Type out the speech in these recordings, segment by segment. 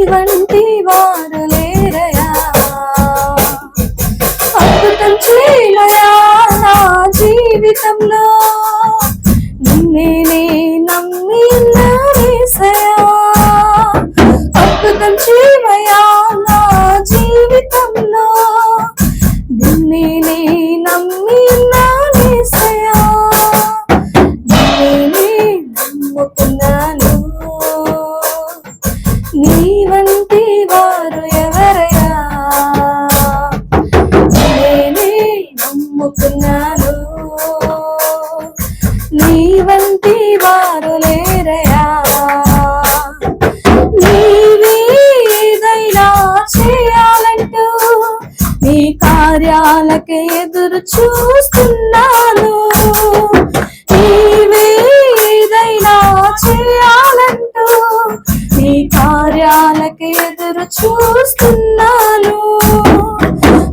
నీ నీవంటి వారు ఎవరయా నేనే నమ్ముకున్నాను. నీవంటి వారు లేరయా నీవేదైనా చేయాలంటూ నీ కార్యాలకే ఎదురు చూ ఎదురు చూస్తున్నాను.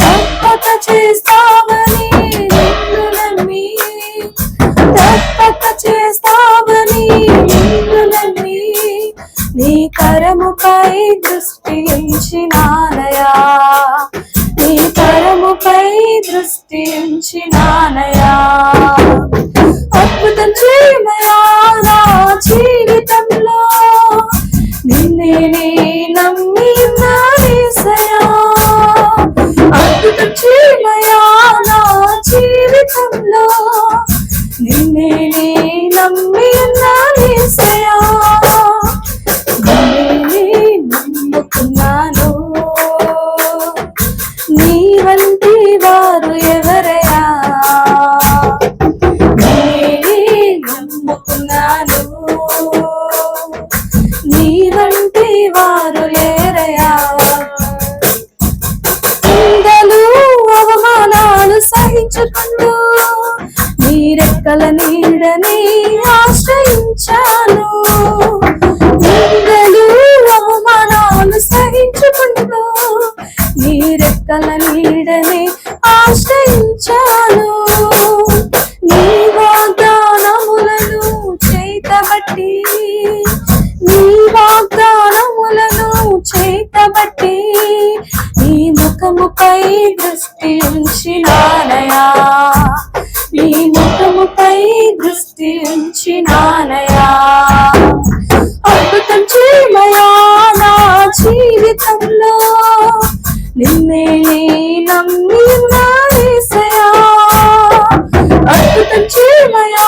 తప్పక చేస్తావని నిన్ను నమ్మి తప్పక చేస్తావని నిన్ను నమ్మి నీ కరముపై దృష్టి ఉంచినానయా నీ కరముపై దృష్టి ఉంచినానయా అద్భుతం చేయమయా నా జీవితంలో. నిన్నే నమ్మి అద్భుతం చేయమయా నా జీవితంలో నిన్నే నమ్మి నాయసయా నిన్నే నమ్ముకున్నాను. నీ వంటి వారు రెక్కల నీడని ఆశ్రయించాను. నిందలు అవమానాలు సహించుకుంటూ నీ రెక్కల నీడని ఆశ్రయించాను. నీ వాగ్దానములను చేతబట్టి నీ వాగ్దానములను చేతబట్టి నీ ముఖముపై దృష్టి ఉంచినానయా నీ ముఖముపై దృష్టి ఉంచి నానయా అద్భుతం చేయమయా నా జీవితంలో? నిన్నే నమ్మి నాయసయా అద్భుతం చేయమయా